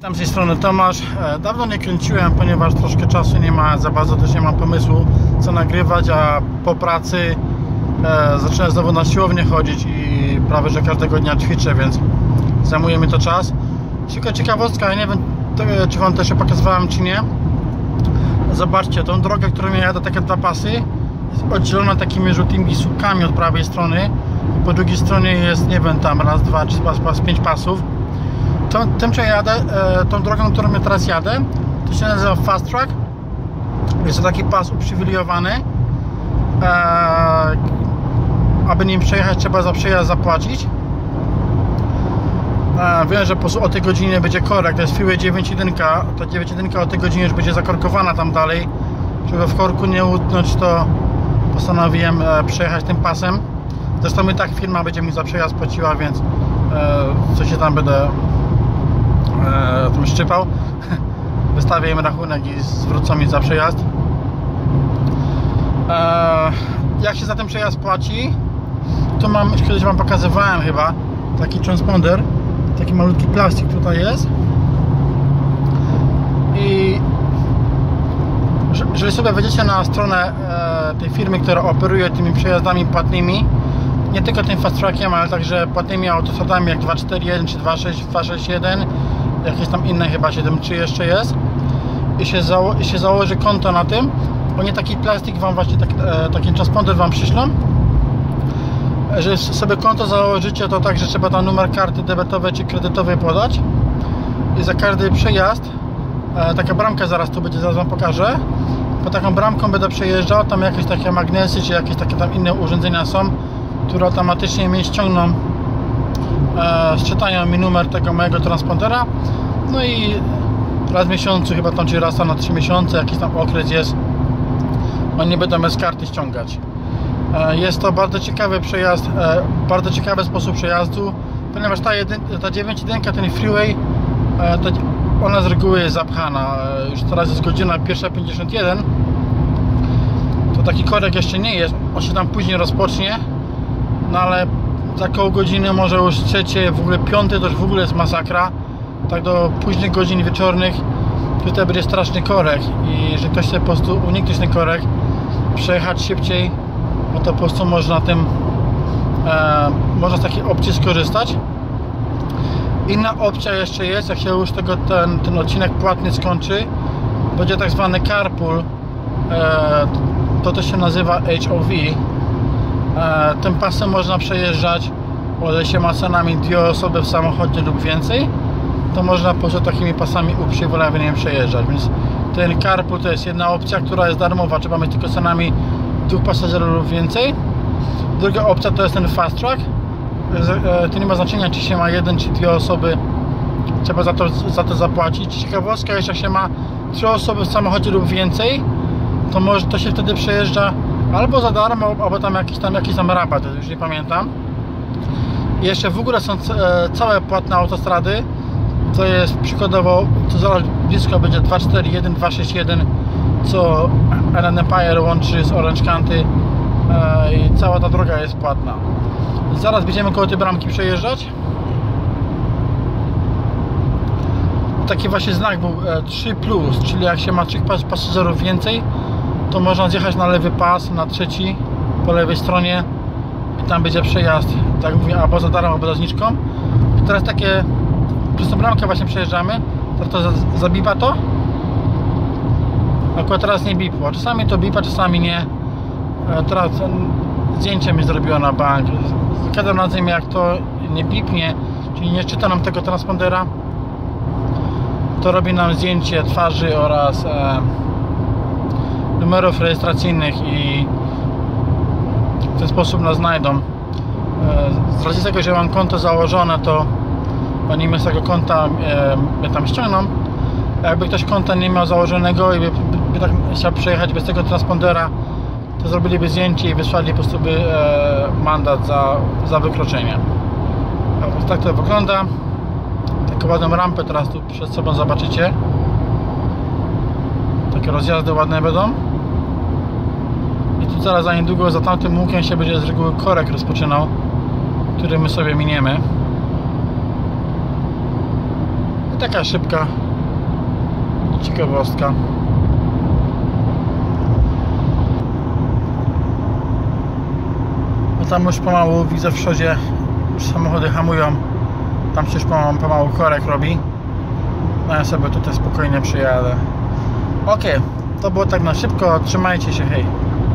Tam z tej strony Tomasz. E, Dawno nie kręciłem, ponieważ troszkę czasu nie ma, za bardzo też nie mam pomysłu co nagrywać, a po pracy e, znowu na siłownię chodzić i prawie że każdego dnia ćwiczę, więc zajmuje mi to czas. Tylko ciekawostka, ja nie wiem czy Wam też się pokazywałem czy nie. Zobaczcie, tą drogę, którą ja jadę, takie dwa pasy jest oddzielona takimi żółtymi słupkami od prawej strony. Po drugiej stronie jest, nie wiem, tam raz, dwa, trzy, pas, pas, pięć pasów tą, tym, czy jadę, e, tą drogą, którą ja teraz jadę, to się nazywa Fast Track. Jest to taki pas uprzywilejowany. E, aby nim przejechać, trzeba za przejazd zapłacić. E, wiem, że po, o tej godzinie będzie korek, to jest Freeway 9.1, ta 9.1 o tej godzinie już będzie zakorkowana tam dalej. Żeby w korku nie utknąć, to postanowiłem przejechać tym pasem. Zresztą i tak firma będzie mi za przejazd płaciła, więc e, co się tam będę e, tym szczypał. Wystawię im rachunek i zwrócą mi za przejazd. E, jak się za ten przejazd płaci? Tu mam, kiedyś Wam pokazywałem chyba taki transponder. Taki malutki plastik tutaj jest. I jeżeli sobie wejdziecie na stronę e, tej firmy, która operuje tymi przejazdami płatnymi, nie tylko tym fast trackiem, ale także płatnymi autostradami jak 241 czy 26, 261 jakieś tam inne chyba 7 czy jeszcze jest. I się, zało i się założy konto na tym oni taki plastik wam właśnie tak, e, taki transponder wam przyślą. Że sobie konto założycie to tak, że trzeba tam numer karty debetowej czy kredytowej podać. I za każdy przejazd e, taka bramka zaraz tu będzie, zaraz wam pokażę. Po taką bramką będę przejeżdżał tam jakieś takie magnesy czy jakieś takie tam inne urządzenia są które automatycznie mnie ściągną e, mi numer tego mojego transpondera. No i raz w miesiącu chyba tam czy raz na 3 miesiące jakiś tam okres jest oni będą bez karty ściągać. E, jest to bardzo ciekawy przejazd e, bardzo ciekawy sposób przejazdu ponieważ ta, jedyn, ta 9.1 ten freeway e, to ona z reguły jest zapchana już teraz jest godzina 1.51 to taki korek jeszcze nie jest on się tam później rozpocznie no ale za koło godziny, może już trzecie, w ogóle piąte to już w ogóle jest masakra. Tak do późnych godzin wieczornych tutaj będzie straszny korek i że ktoś chce po prostu uniknąć ten korek, przejechać szybciej, no to po prostu można tym e, można z takiej opcji skorzystać. Inna opcja jeszcze jest, jak się już tego ten, ten odcinek płatny skończy, będzie tak zwany carpool, e, to to się nazywa HOV tym pasem można przejeżdżać o ile się ma co najmniej dwie osoby w samochodzie lub więcej. To można poza takimi pasami uprzywilejowanymi przejeżdżać. Więc ten carpool to jest jedna opcja, która jest darmowa. Trzeba mieć tylko co najmniej dwóch pasażerów lub więcej. Druga opcja to jest ten fast track. E, to nie ma znaczenia czy się ma jeden czy dwie osoby. Trzeba za to, za to zapłacić. Ciekawostka jak się ma trzy osoby w samochodzie lub więcej to może to się wtedy przejeżdża albo za darmo, albo tam jakiś tam, jakiś tam rabat, już nie pamiętam. I jeszcze w ogóle są e, całe płatne autostrady, to jest przykładowo, to zaraz blisko będzie 241, 261, co Ellen Empire łączy z Orange County e, i cała ta droga jest płatna. Zaraz będziemy koło tej bramki przejeżdżać. Taki właśnie znak był 3, e, czyli jak się ma 3 pasażerów więcej, to można zjechać na lewy pas, na trzeci po lewej stronie i tam będzie przejazd, tak mówię, albo za darem, albo za zniczką i teraz takie przez tą bramkę właśnie przejeżdżamy. Teraz to zabipa to? Akurat teraz nie bipło, czasami to bipa, czasami nie. E, teraz zdjęcie mi zrobiło na bank. Za każdym razem jak to nie bipnie czyli nie czyta nam tego transpondera. To robi nam zdjęcie twarzy oraz e, numerów rejestracyjnych i w ten sposób nas znajdą. E, z racji tego, że mam konto założone, to oni mnie z tego konta e, mnie tam ściągną. Jakby ktoś konta nie miał założonego i by, by, by tak chciał przejechać bez tego transpondera, to zrobiliby zdjęcie i wysłali po prostu by e, mandat za, za wykroczenie. Tak to wygląda. Taką ładną rampę teraz tu przed sobą zobaczycie. Takie rozjazdy ładne będą zaraz za niedługo za tamtym łukiem się będzie z reguły korek rozpoczynał który my sobie miniemy taka szybka ciekawostka. No tam już pomału widzę w przodzie już samochody hamują. Tam się już pomału, pomału korek robi. No ja sobie tutaj spokojnie przyjadę. Ok, to było tak na szybko. Trzymajcie się, hej.